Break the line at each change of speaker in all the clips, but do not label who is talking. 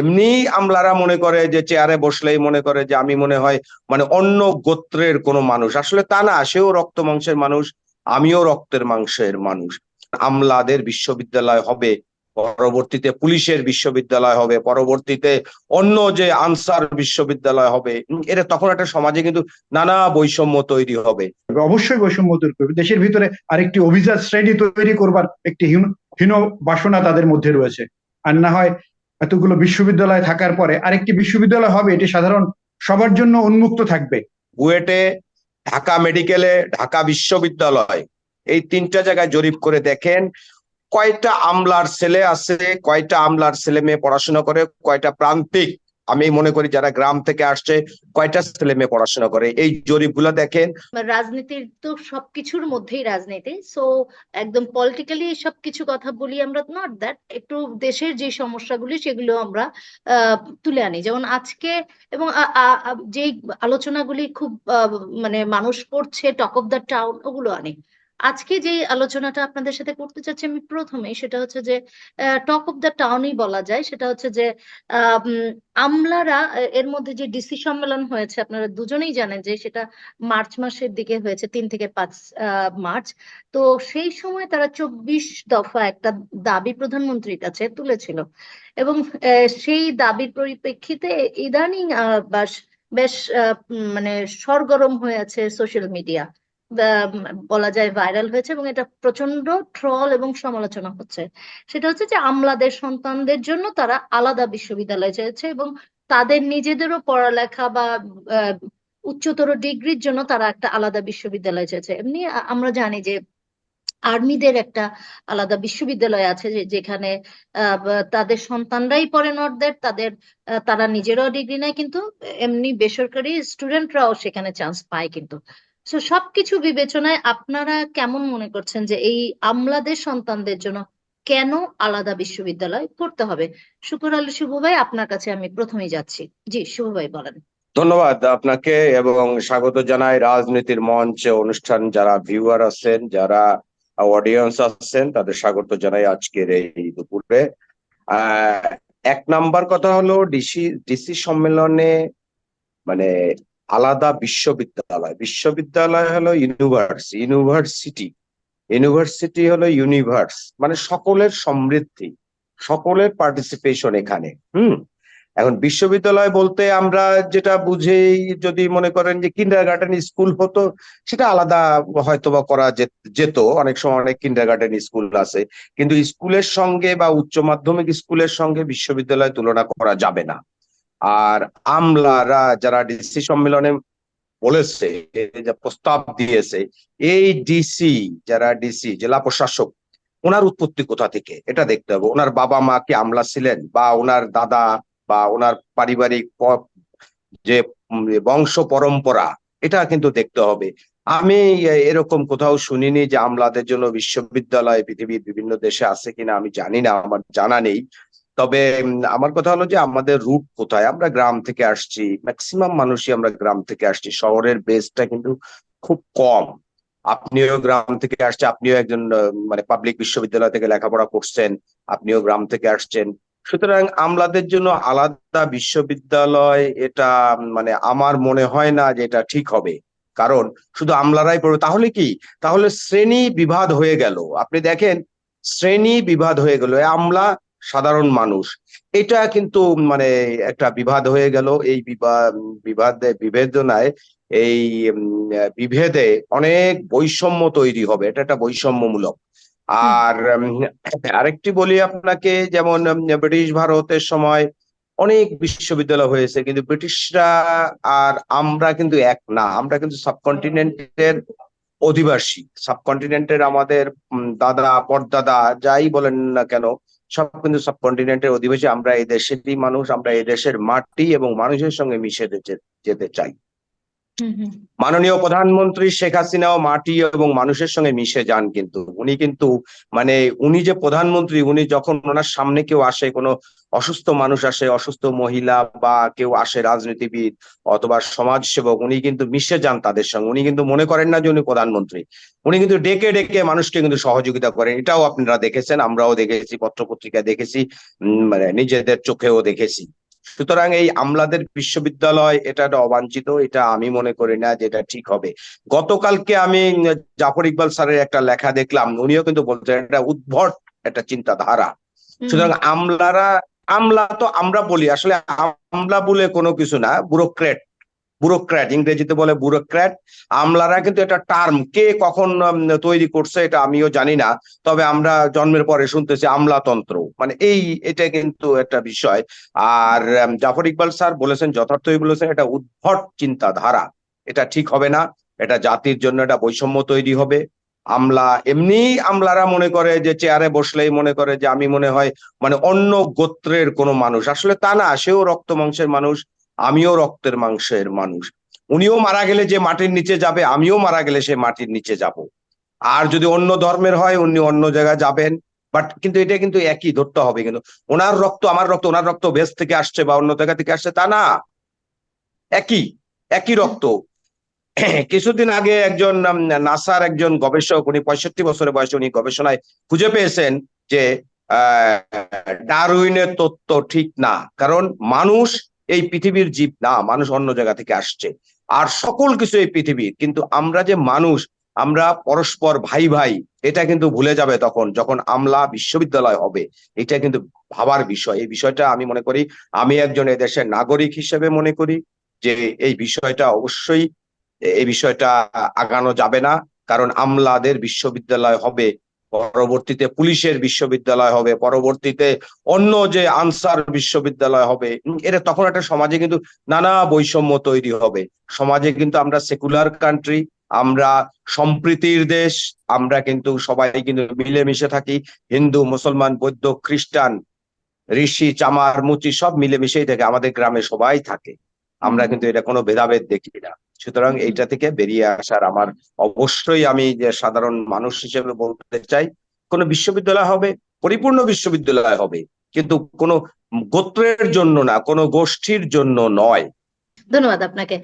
এমনি আমলারা মনে করে যে চেয়ারে বসলেই মনে করে যে আমি মনে হয় মানে অন্য গোত্রের কোনো মানুষ। আসলে তা না, সেও রক্ত মাংসের মানুষ, আমিও রক্তের মাংসের মানুষ। আমলাদের বিশ্ববিদ্যালয় হবে, পরবর্তীতে পুলিশের বিশ্ববিদ্যালয় হবে, পরবর্তীতে অন্য যে আনসার বিশ্ববিদ্যালয় হবে এরা তখন একটা সমাজে কিন্তু নানা বৈষম্য তৈরি হবে।
অবশ্যই বৈষম্য তৈরি করবে। দেশের ভিতরে আরেকটি অভিজাত শ্রেণি তৈরি করবার একটি হীন বাসনা তাদের মধ্যে রয়েছে। আর না হয় এতগুলো বিশ্ববিদ্যালয় থাকার পরে আরেকটি বিশ্ববিদ্যালয় হবে, এটি সাধারণ সবার জন্য উন্মুক্ত থাকবে।
বুয়েটে ঢাকা মেডিকেলে ঢাকা বিশ্ববিদ্যালয়, এই তিনটা জায়গায় জরিপ করে দেখেন, কয়টা আমলার ছেলে আছে, কয়টা আমলার ছেলে মেয়ে পড়াশোনা করে, কয়টা প্রান্তিক আমি মনে করি যারা গ্রাম থেকে আসছে, কয়টা ছেলে মেয়ে পড়াশোনা করে? এই জরিপগুলো দেখেন।
রাজনীতির তো সবকিছুর মধ্যেই রাজনীতি। সো একদম পলিটিক্যালি সবকিছু কথা বলি আমরা নট দ্যাট একটু দেশের যে সমস্যাগুলি সেগুলো আমরা তুলে আনি। যেমন আজকে এবং যেই আলোচনাগুলি খুব মানে মানুষ পড়ছে টক অফ দ্য টাউন ওগুলো আনি। আজকে যে আলোচনাটা আপনাদের সাথে করতে চাচ্ছি আমি প্রথমেই সেটা হচ্ছে যে টক অফ দ্য টাউনই বলা যায়। সেটা হচ্ছে যে আমলারা এর মধ্যে যে ডিসি সম্মেলন হয়েছে, আপনারা দুজনেই জানেন যে সেটা মার্চ মাসের দিকে হয়েছে, তিন থেকে পাঁচ মার্চ। তো সেই সময় তারা চব্বিশ দফা একটা দাবি প্রধানমন্ত্রীর কাছে তুলেছিল। এবং সেই দাবির পরিপ্রেক্ষিতে ইদানিং বেশ মানে সরগরম হয়ে আছে সোশ্যাল মিডিয়া। বলা যায় ভাইরাল হয়েছে এবং এটা প্রচণ্ড ট্রল এবং সমালোচনা হচ্ছে। সেটা হচ্ছে যে আমলাদের সন্তানদের জন্য তারা আলাদা বিশ্ববিদ্যালয় চেয়েছে এবং তাদের নিজেদেরও পড়ালেখা বা উচ্চতর ডিগ্রির জন্য তারা একটা আলাদা বিশ্ববিদ্যালয় চেয়েছে এমনি আমরা জানি যে আর্মিদের একটা আলাদা বিশ্ববিদ্যালয় আছে যেখানে তাদের সন্তানরাই পড়ে নর্থদের, তাদের তারা নিজেরাও ডিগ্রি নেয়, কিন্তু এমনি বেসরকারি স্টুডেন্টরাও সেখানে চান্স পায় কিন্তু। তো সবকিছু বিবেচনায় আপনারা কেমন মনে করছেন যে এই আমলাদের সন্তানদের জন্য কেন আলাদা বিশ্ববিদ্যালয় করতে হবে? শুকুর আলী শুভ ভাই, আপনার কাছে আমি প্রথমেই যাচ্ছি। জি, শুভ ভাই বলেন।
ধন্যবাদ আপনাকে এবং স্বাগত জানাই রাজনীতির মঞ্চে অনুষ্ঠান। যারা ভিউয়ার আছেন, যারা অডিয়েন্স আছেন, তাদের স্বাগত জানাই আজকের এই দুপুরে। এক নাম্বার কথা হলো ডিসি ডিসি সম্মেলনে মানে আলাদা বিশ্ববিদ্যালয়। বিশ্ববিদ্যালয় হলো ইউনিভার্স ইউনিভার্সিটি ইউনিভার্সিটি হলো ইউনিভার্স মানে সকলের সমৃদ্ধি, সকলের পার্টিসিপেশন এখানে, হুম? এখন বিশ্ববিদ্যালয় বলতে আমরা যেটা বুঝি, যদি মনে করেন যে কিন্ডার গার্ডেন স্কুল হতো, সেটা আলাদা হয়তোবা করা যে- যেত, অনেক সময় অনেক কিন্ডার গার্ডেন স্কুল আছে, কিন্তু স্কুলের সঙ্গে বা উচ্চ মাধ্যমিক স্কুলের সঙ্গে বিশ্ববিদ্যালয় তুলনা করা যাবে না। আর আমলারা যারা ডিসি সম্মেলনে বলেছে, যে প্রস্তাব দিয়েছে, এই ডিসি যারা ডিসি জেলা প্রশাসক, ওনার উৎপত্তি কোথা থেকে? এটা দেখতে হবে। ওনার বাবা মা কি আমলা ছিলেন? বা ওনার দাদা বা ওনার পারিবারিক যে বংশ পরম্পরা, এটা কিন্তু দেখতে হবে। আমি এরকম কোথাও শুনিনি যে আমলাদের জন্য বিশ্ববিদ্যালয় পৃথিবীর বিভিন্ন দেশে আছে কিনা, আমি জানি না, আমার জানা নেই। তবে আমার কথা হলো যে আমাদের রুট কোথায়? আমরা গ্রাম থেকে আসছি ম্যাক্সিমাম মানুষই আমরা গ্রাম থেকে আসছি। শহরের বেসটা কিন্তু খুব কম। আপনিও গ্রাম থেকে আসছে, আপনিও একজন মানে পাবলিক বিশ্ববিদ্যালয় থেকে লেখাপড়া করছেন, আপনিও গ্রাম থেকে আসছেন। সুতরাং আমলাদের জন্য আলাদা বিশ্ববিদ্যালয় এটা মানে আমার মনে হয় না যে এটা ঠিক হবে। কারণ শুধু আমলারাই পড়বে, তাহলে কি? তাহলে শ্রেণি বিভাদ হয়ে গেল। আপনি দেখেন, শ্রেণি বিভাদ হয়ে গেল। আমলা সাধারণ মানুষ। এটা কিন্তু মানে একটা বিবাদ হয়ে গেল। এই বিবাদ বিবাদে বিভেদনায় এই বিভেদে অনেক বৈষম্য তৈরি হবে। এটা একটা বৈষম্যমূলক। আর আরেকটি বলি আপনাকে, যেমন ব্রিটিশ ভারতের সময় অনেক বিশ্ববিদ্যালয় হয়েছে, কিন্তু ব্রিটিশরা আর আমরা কিন্তু এক না। আমরা কিন্তু সাবকন্টিনেন্টের অধিবাসী। সাবকন্টিনেন্টের আমাদের দাদা, পরদাদা, যাই বলেন না কেন সব কিন্তু সব সাবকন্টিনেন্টের অধিবাসী। আমরা এই দেশেরই মানুষ, আমরা এই দেশের মাটি এবং মানুষের সঙ্গে মিশে যেতে চাই। মাননীয় প্রধানমন্ত্রী শেখ হাসিনাও মাটি এবং মানুষের সঙ্গে মিশে যান কিন্তু। উনি কিন্তু মানে উনি যে প্রধানমন্ত্রী, উনি যখন ওনার সামনে কেউ আসে, কোনো অসুস্থ মানুষ আসে, অসুস্থ মহিলা বা কেউ আসে রাজনীতিবিদ অথবা সমাজসেবক, উনি কিন্তু মিশে যান তাদের সঙ্গে। উনি কিন্তু মনে করেন না যে উনি প্রধানমন্ত্রী। উনি কিন্তু ডেকে ডেকে মানুষকে কিন্তু সহযোগিতা করেন। এটাও আপনারা দেখেছেন, আমরাও দেখেছি, পত্রপত্রিকায় দেখেছি মানে নিজেদের চোখেও দেখেছি। সুতরাং এই আমলাদের বিশ্ববিদ্যালয় এটা অবাঞ্ছিত এটা আমি মনে করি না যে এটা ঠিক হবে। গতকালকে আমি জাফর ইকবাল স্যারের একটা লেখা দেখলাম উনিও কিন্তু বলছেন এটা উদ্ভট একটা চিন্তাধারা। সুতরাং আমলারা আমলা তো আমরা বলি আসলে আমলা বলে কোনো কিছু না ব্যুরোক্র্যাট। ব্যুরোক্র্যাট ইংরেজিতে বলে ব্যুরোক্র্যাট আমলারা কিন্তু এটা টার্ম কে কখন তৈরি করছে এটা আমিও জানি না, তবে আমরা জন্মের পরে শুনতেছি আমলাতন্ত্র মানে এই, এটা কিন্তু একটা বিষয়, আর জাফর ইকবাল স্যার বলেছেন, যথার্থই বলেছেন, এটা উদ্ভট চিন্তাধারা, এটা ঠিক হবে না, এটা জাতির জন্য একটা বৈষম্য তৈরি হবে, আমলা, এমনি আমলারা মনে করে যে চেয়ারে বসলেই মনে করে যে আমি মনে হয় মানে অন্য গোত্রের কোনো মানুষ, আসলে তা না, সেও রক্ত মাংসের মানুষ আমিও রক্তের মাংসের মানুষ। উনিও মারা গেলে যে মাটির নিচে যাবে আমিও মারা গেলে সে মাটির নিচে যাব। আর যদি অন্য ধর্মের হয় উনি অন্য জায়গায় যাবেন। বাট কিন্তু এটা কিন্তু একই ধরতে হবে কিন্তু। ওনার রক্ত আমার রক্ত ওনার রক্ত বেস থেকে আসছে বা অন্য জায়গা থেকে আসছে তা না। একই একই রক্ত। কিছুদিন আগে একজন নাসার একজন গবেষক উনি পঁয়ষট্টি বছরের বয়সে উনি গবেষণায় খুঁজে পেয়েছেন যে আহ, ডারউইনের তত্ত্ব ঠিক না। কারণ মানুষ এই পৃথিবীর জীব, না, মানুষ অন্য জায়গা থেকে আসছে। আর সকল কিছু এই পৃথিবীর, কিন্তু আমরা যে মানুষ, আমরা পরস্পর ভাই ভাই, এটা কিন্তু ভুলে যাবে তখন, যখন আমলা বিশ্ববিদ্যালয় হবে। এটা কিন্তু ভাবার বিষয়। এই বিষয়টা আমি মনে করি, আমি একজন এদেশের নাগরিক হিসেবে মনে করি যে এই বিষয়টা অবশ্যই এই বিষয়টা আগানো যাবে না। কারণ আমলাদের বিশ্ববিদ্যালয় হবে পরবর্তীতে পুলিশের বিশ্ববিদ্যালয় হবে, পরবর্তীতে অন্য যে আনসার বিশ্ববিদ্যালয় হবে এটা তখন একটা সমাজে কিন্তু নানা বৈষম্য তৈরি হবে। সমাজে কিন্তু আমরা সেকুলার কান্ট্রি আমরা সম্প্রীতির দেশ, আমরা কিন্তু সবাই কিন্তু মিলেমিশে থাকি। হিন্দু, মুসলমান, বৌদ্ধ, খ্রিস্টান, ঋষি, চামার, মুচি সব মিলেমিশেই থাকে, আমাদের গ্রামে সবাই থাকে। আমরা কিন্তু এটা কোনো ভেদাভেদ দেখি না। সুতরাং এইটা থেকে বেরিয়ে আসার আমার অবশ্যই আমি যে সাধারণ মানুষ হিসেবে বলতে চাই কোনো বিশ্ববিদ্যালয় হবে পরিপূর্ণ বিশ্ববিদ্যালয় হবে কিন্তু কোনো গোত্রের জন্য না কোনো গোষ্ঠীর জন্য নয়।
ধন্যবাদ আপনাকে।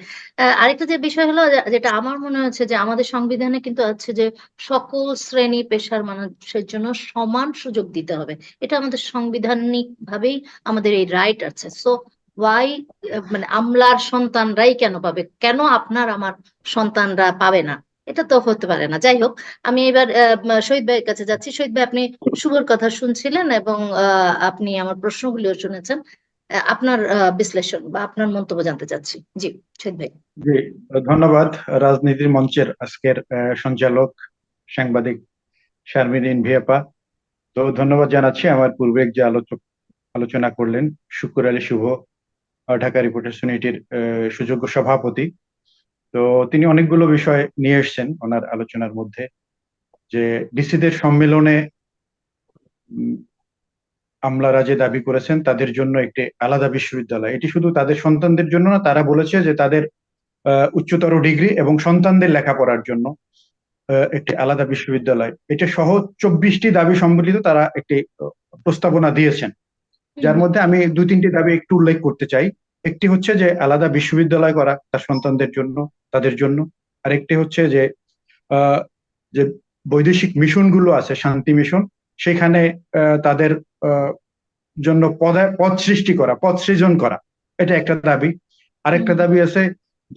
আরেকটা যে বিষয় হলো যেটা আমার মনে হচ্ছে যে আমাদের সংবিধানে কিন্তু আছে যে সকল শ্রেণি পেশার মানুষের জন্য সমান সুযোগ দিতে হবে। এটা আমাদের সাংবিধানিক ভাবেই আমাদের এই রাইট আছে। সো ওয়াই মানে আমলার সন্তানরাই কেন পাবে? কেন আপনার আমার সন্তানরা পাবে না? এটা তো হতে পারে না। যাই হোক, আমি এবার শহীদ ভাইয়ের কাছে যাচ্ছি। শহীদ ভাই, আপনি শুভর কথা শুনছিলেন এবং আপনি আমার প্রশ্নগুলিও শুনেছেন। আপনার বিশ্লেষণ বা আপনার মন্তব্য জানতে চাচ্ছি। জি, শহীদ ভাই।
জি, ধন্যবাদ রাজনীতির মঞ্চের আজকের সঞ্চালক, সাংবাদিক শারমিন ভিয়াপা। তো ধন্যবাদ জানাচ্ছি। আমার পূর্বে যে আলোচক, আলোচনা করলেন, শুক্র আলী শুভ ঢাকা রিপোর্টার্স ইউনিটির সুযোগ্য সভাপতি। তো তিনি অনেকগুলো বিষয় নিয়ে এসেছেন ওনার আলোচনার মধ্যে। যে ডিসিদের সম্মেলনে আমলারা যে দাবি করেছেন, তাদের জন্য একটি আলাদা বিশ্ববিদ্যালয়। এটি শুধু তাদের সন্তানদের জন্য না, তারা বলেছে যে তাদের উচ্চতর ডিগ্রি এবং সন্তানদের লেখাপড়ার জন্য একটি আলাদা বিশ্ববিদ্যালয়। এটা সহ চব্বিশটি দাবি সম্বলিত তারা একটি প্রস্তাবনা দিয়েছেন। যার মধ্যে আমি দুই তিনটি দাবি একটু উল্লেখ করতে চাই। একটি হচ্ছে যে আলাদা বিশ্ববিদ্যালয় করা তার সন্তানদের জন্য তাদের জন্য। আরেকটি হচ্ছে যে যে বৈদেশিক মিশনগুলো আছে শান্তি মিশন সেখানে তাদের জন্য পদে পদ সৃষ্টি করা পদ সৃজন করা। এটা একটা দাবি। আরেকটা। দাবি আছে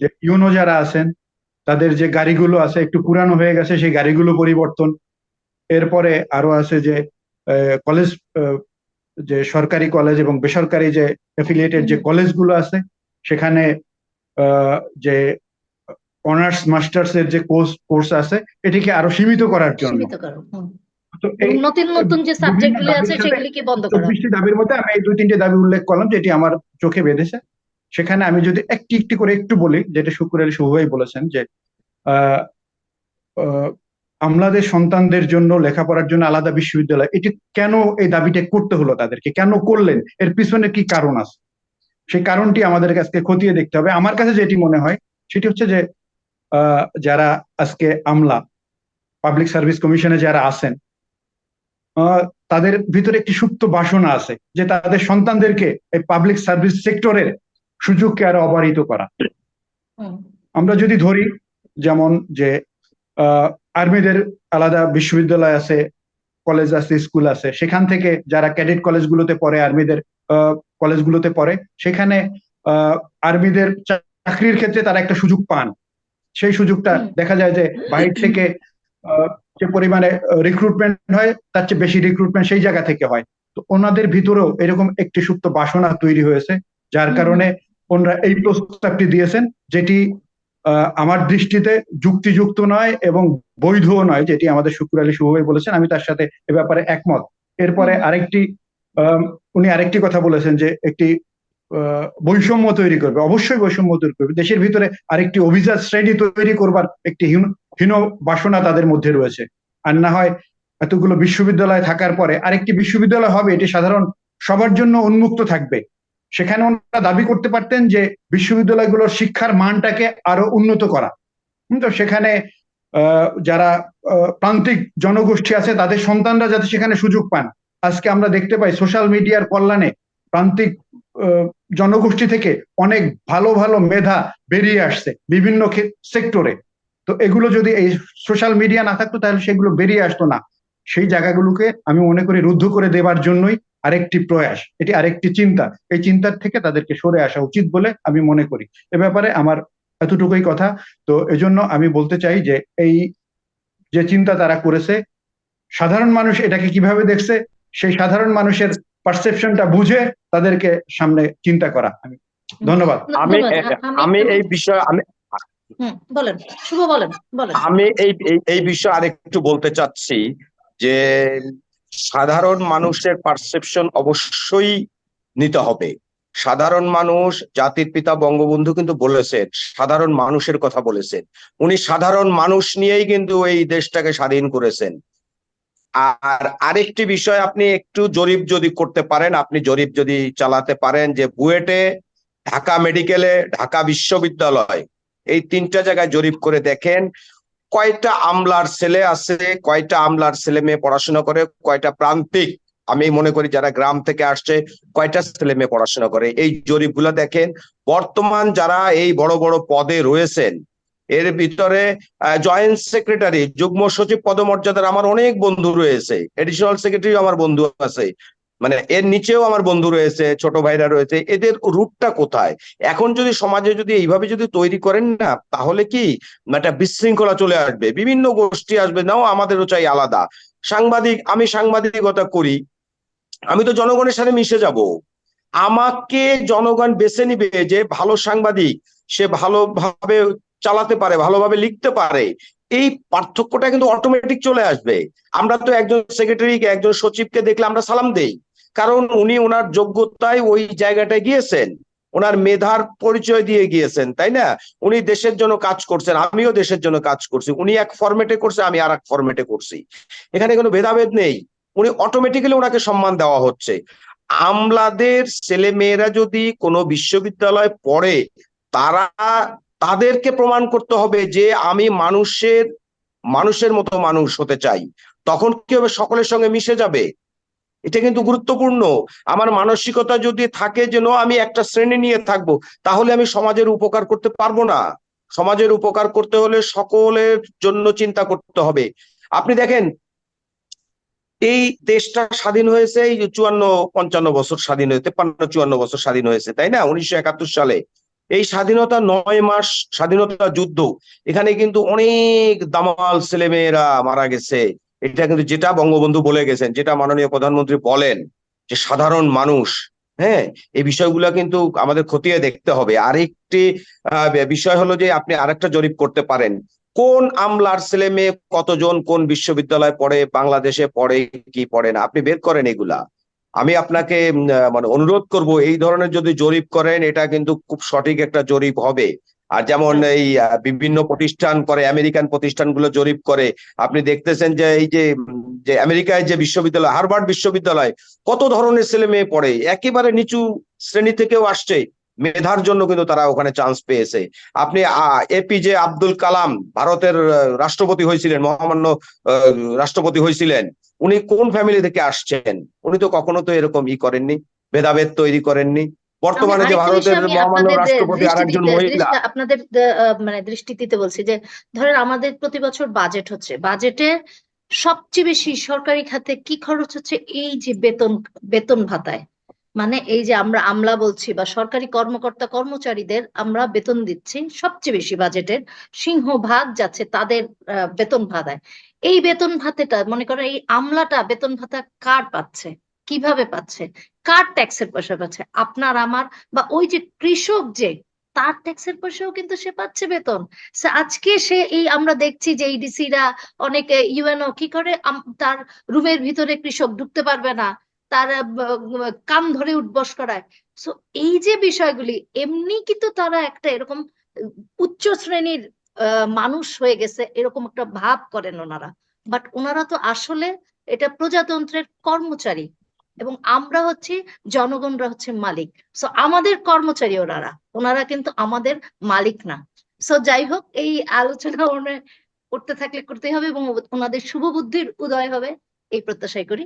যে ইউনো যারা আছেন তাদের যে গাড়িগুলো আছে একটু পুরানো হয়ে গেছে সেই গাড়িগুলো পরিবর্তন। এরপরে আরও আছে যে কলেজ যে সরকারি কলেজ এবং বেসরকারি যে অ্যাফিলিয়েটেড যে। কলেজগুলো আছে সেখানে যে অনার্স মাস্টার্স এর যে কোর্স কোর্স আছে এটিকে আরও সীমিত করার জন্য। তো এই
নতুন নতুন যে
বিভিন্ন দাবির
আছে সেগুলিকে বন্ধ করা
চব্বিশটি দাবির মধ্যে আমি এই দুই তিনটে দাবি উল্লেখ করলাম যেটি আমার চোখে বেঁধেছে সেখানে আমি যদি একটি একটি করে একটু বলি যেটা শুক্র আলী শুভভাই বলেছেন যে আহ, আহ, আমলাদের সন্তানদের জন্য লেখাপড়ার জন্য আলাদা বিশ্ববিদ্যালয় এটি কেন এই দাবিটা করতে হলো তাদেরকে? কেন করলেন? এর পিছনে কি কারণ আছে? সেই কারণটি আমাদের কাছে খতিয়ে দেখতে হবে। আমার কাছে যেটি মনে হয় সেটি হচ্ছে যে যারা আজকে আমলা পাবলিক সার্ভিস কমিশনে যারা আছেন আহ, তাদের ভিতরে একটি সুপ্ত বাসনা আছে যে তাদের সন্তানদেরকে এই পাবলিক সার্ভিস সেক্টরের সুযোগকে আরও অবারিত করা। আমরা যদি ধরি যেমন যে আর্মিদের আলাদা বিশ্ববিদ্যালয় আছে কলেজ আছে স্কুল আছে। সেখান থেকে যারা ক্যাডেট কলেজগুলোতে পড়ে আর্মিদের কলেজগুলোতে পড়ে সেখানে আর্মিদের চাকরির ক্ষেত্রে তারা একটা সুযোগ পান। সেই সুযোগটা দেখা যায় যে বাইরে থেকে আহ, যে পরিমাণে রিক্রুটমেন্ট হয় তার চেয়ে বেশি রিক্রুটমেন্ট সেই জায়গা থেকে হয়। তো ওনাদের ভিতরেও এরকম একটি সুপ্ত বাসনা তৈরি হয়েছে যার কারণে ওনারা এই প্রস্তাবটি দিয়েছেন যেটি আমার দৃষ্টিতে যুক্তিযুক্ত নয় এবং বৈধও নয় যেটি আমাদের শুক্র আলী শুভ বলেছেন আমি তার সাথে এ ব্যাপারে একমত। এরপরে আরেকটি উনি আরেকটি কথা বলেছেন যে একটি আহ, বৈষম্য তৈরি করবে অবশ্যই বৈষম্য তৈরি করবে। দেশের ভিতরে আরেকটি অভিজাত শ্রেণি তৈরি করবার একটি হীন হীন বাসনা তাদের মধ্যে রয়েছে। আর না হয় এতগুলো বিশ্ববিদ্যালয় থাকার পরে আরেকটি বিশ্ববিদ্যালয় হবে এটি সাধারণ সবার জন্য উন্মুক্ত থাকবে। সেখানে ওনারা দাবি করতে পারতেন যে বিশ্ববিদ্যালয়গুলোর শিক্ষার মানটাকে আরও উন্নত করা। তো সেখানে যারা প্রান্তিক জনগোষ্ঠী আছে, তাদের সন্তানরা যাতে সেখানে সুযোগ পান। আজকে আমরা দেখতে পাই সোশ্যাল মিডিয়ার কল্যাণে প্রান্তিক জনগোষ্ঠী থেকে অনেক ভালো ভালো মেধা বেরিয়ে আসছে বিভিন্ন সেক্টরে। তো এগুলো যদি এই সোশ্যাল মিডিয়া না থাকতো, তাহলে সেগুলো বেরিয়ে আসতো না। সেই জায়গাগুলোকে আমি মনে করি রুদ্ধ করে দেবার জন্যই আরেকটি প্রয়াস এটি আরেকটি চিন্তা। এই চিন্তার থেকে তাদেরকে সরে আসা উচিত বলে আমি মনে করি। এ ব্যাপারে আমার এতটুকুই কথা। তো এজন্য আমি বলতে চাই যে এই যে চিন্তা তারা করেছে সাধারণ মানুষ এটাকে কীভাবে দেখছে? সেই সাধারণ মানুষের পারসেপশনটা বুঝে তাদেরকে সামনে চিন্তা করা। আমি ধন্যবাদ।
আমি আমি এই বিষয়ে আমি
বলেন। শুভ বলেন বলেন।
আমি এই এই- এই বিষয়ে আরেকটু বলতে চাচ্ছি যে সাধারণ মানুষের পারসেপশন অবশ্যই নিতে হবে। সাধারণ মানুষ, জাতির পিতা, বঙ্গবন্ধু কিন্তু বলেছেন, সাধারণ মানুষের কথা বলেছেন। উনি সাধারণ মানুষ নিয়েই কিন্তু এই দেশটাকে স্বাধীন করেছেন। আর আরেকটি বিষয় আপনি একটু জরিপ যদি করতে পারেন, আপনি জরিপ যদি চালাতে পারেন যে বুয়েটে ঢাকা মেডিকেলে, ঢাকা বিশ্ববিদ্যালয়, এই তিনটা জায়গায় জরিপ করে দেখেন কয়টা আমলার ছেলে আছে, কয়টা আমলার ছেলে মেয়ে পড়াশোনা করে, কয়টা প্রান্তিক, আমি মনে করি যারা গ্রাম থেকে আসছে, কয়টা ছেলে মেয়ে পড়াশোনা করে। এই জরিপগুলো দেখেন, বর্তমান যারা এই বড় বড় পদে রয়েছেন, এর ভিতরে জয়েন্ট সেক্রেটারি, যুগ্ম সচিব পদমর্যাদার আমার অনেক বন্ধু রয়েছে, এডিশনাল সেক্রেটারি আমার বন্ধু আছে মানে এর নিচেও আমার বন্ধু রয়েছে, ছোট ভাইরা রয়েছে, এদের রুটটা কোথায়? এখন যদি সমাজে যদি এইভাবে যদি তৈরি করেন না, তাহলে কি একটা বিশৃঙ্খলা চলে আসবে? বিভিন্ন গোষ্ঠী আসবে, নাও আমাদেরও চাই আলাদা। সাংবাদিক, আমি সাংবাদিকতা করি, আমি তো জনগণের সাথে মিশে যাব। আমাকে জনগণ বেছে নিবে যে ভালো সাংবাদিক, সে ভালোভাবে চালাতে পারে, ভালোভাবে লিখতে পারে। এই পার্থক্যটা কিন্তু অটোমেটিক চলে আসবে। আমরা তো একজন সেক্রেটারিকে একজন সচিবকে দেখলে আমরা সালাম দেই। কারণ উনি ওনার যোগ্যতায় ওই জায়গাটায় গিয়েছেন। ওনার মেধার পরিচয় দিয়ে গিয়েছেন, তাই না? উনি দেশের জন্য কাজ করছেন, আমিও দেশের জন্য কাজ করছি। উনি এক ফরম্যাটে করছে, আমি আর এক ফরম্যাটে করছি। এখানে কোনো ভেদাভেদ নেই। উনি অটোমেটিক্যালি ওনাকে সম্মান দেওয়া হচ্ছে। আমলাদের ছেলে মেয়েরা যদি কোনো বিশ্ববিদ্যালয় পড়ে, তারা তাদেরকে প্রমাণ করতে হবে যে আমি মানুষের মানুষের মতো মানুষ হতে চাই। তখন কি হবে? সকলের সঙ্গে মিশে যাবে? এটা কিন্তু গুরুত্বপূর্ণ। আমার মানসিকতা যদি থাকে যেন আমি একটা শ্রেণি নিয়ে থাকব, তাহলে আমি সমাজের উপকার করতে পারব না। সমাজের উপকার করতে হলে সকলের জন্য চিন্তা করতে হবে। আপনি দেখেন, এই দেশটা স্বাধীন হয়েছে, এই চুয়ান্ন, পঞ্চান্ন বছর স্বাধীন হয়েছে তেপান্ন চুয়ান্ন বছর স্বাধীন হয়েছে, তাই না? উনিশশো একাত্তর সালে। এই স্বাধীনতা নয় মাস স্বাধীনতা যুদ্ধ। এখানে কিন্তু অনেক দামাল ছেলেমেয়েরা মারা গেছে। এটা কিন্তু যেটা বঙ্গবন্ধু বলে গেছেন, যেটা মাননীয় প্রধানমন্ত্রী বলেন যে সাধারণ মানুষ হ্যাঁ এই বিষয়গুলো কিন্তু আমাদের খতিয়ে দেখতে হবে। আরেকটি বিষয় হলো যে আপনি আরেকটা জরিপ করতে পারেন। কোন আমলার ছেলে মেয়ে কতজন কোন বিশ্ববিদ্যালয় পড়ে, বাংলাদেশে পড়ে কি পড়ে না? আপনি বের করেন এগুলা। আমি আপনাকে মানে অনুরোধ করব, এই ধরনের যদি জরিপ করেন, এটা কিন্তু খুব সঠিক একটা জরিপ হবে। আর যেমন এই বিভিন্ন প্রতিষ্ঠান করে, আমেরিকান প্রতিষ্ঠানগুলো জরিপ করে, আপনি দেখতেছেন যে এই যে যে আমেরিকায় যে বিশ্ববিদ্যালয়, হার্ভার্ড বিশ্ববিদ্যালয়, কত ধরনের ছেলে মেয়ে পড়ে, একেবারে নিচু শ্রেণি থেকেও আসছে, মেধার জন্য কিন্তু তারা ওখানে চান্স পেয়েছে। আপনি এপিজে আব্দুল কালাম ভারতের রাষ্ট্রপতি হয়েছিলেন, মহামান্য রাষ্ট্রপতি হয়েছিলেন, উনি কোন ফ্যামিলি থেকে আসছেন? উনি তো কখনো তো এরকম ই করেননি, ভেদাভেদ তৈরি করেননি। বর্তমানে যে ভারতের মহামান্য রাষ্ট্রপতি আরেকজন
দিতে-
মহিলা
আপনাদের মানে দৃষ্টি দিতে বলছি যে ধরেন আমাদের প্রতি বছর বাজেট হচ্ছে। বাজেটে সবচেয়ে বেশি সরকারি খাতে কি খরচ হচ্ছে? এই যে বেতন বেতন ভাতায়। মানে এই যে আমরা আমলা বলছি বা সরকারি কর্মকর্তা কর্মচারীদের আমরা বেতন দিচ্ছি সবচেয়ে বেশি বাজেটের সিংহভাগ যাচ্ছে তাদের আহ, বেতন ভাতায়। এই বেতন ভাতাটা মনে করেন এই আমলাটা বেতন ভাতা কার পাচ্ছে? কীভাবে পাচ্ছে? কার ট্যাক্সের পয়সা পাচ্ছে? আপনার, আমার বা ওই যে কৃষক যে, তার ট্যাক্সের পয়সাও কিন্তু সে পাচ্ছে বেতন। আজকে সে এই আমরা দেখছি যে এই ডিসিরা অনেক ইউএনও কি করে? তার রুমের ভিতরে কৃষক ঢুকতে পারবে না। তার কান ধরে উঠবস করায়। সো এই যে বিষয়গুলি, এমনি কিন্তু তারা একটা এরকম উচ্চ শ্রেণির মানুষ হয়ে গেছে, এরকম একটা ভাব করেন ওনারা। বাট ওনারা তো আসলে এটা প্রজাতন্ত্রের কর্মচারী। এবং আমরা হচ্ছি জনগণরা হচ্ছে মালিক। সো আমাদের কর্মচারী ওনারা ওনারা কিন্তু আমাদের মালিক না। সো যাই হোক, এই আলোচনা করতে থাকলে করতেই হবে এবং ওনাদের শুভ বুদ্ধির উদয় হবে, এই প্রত্যাশাই করি।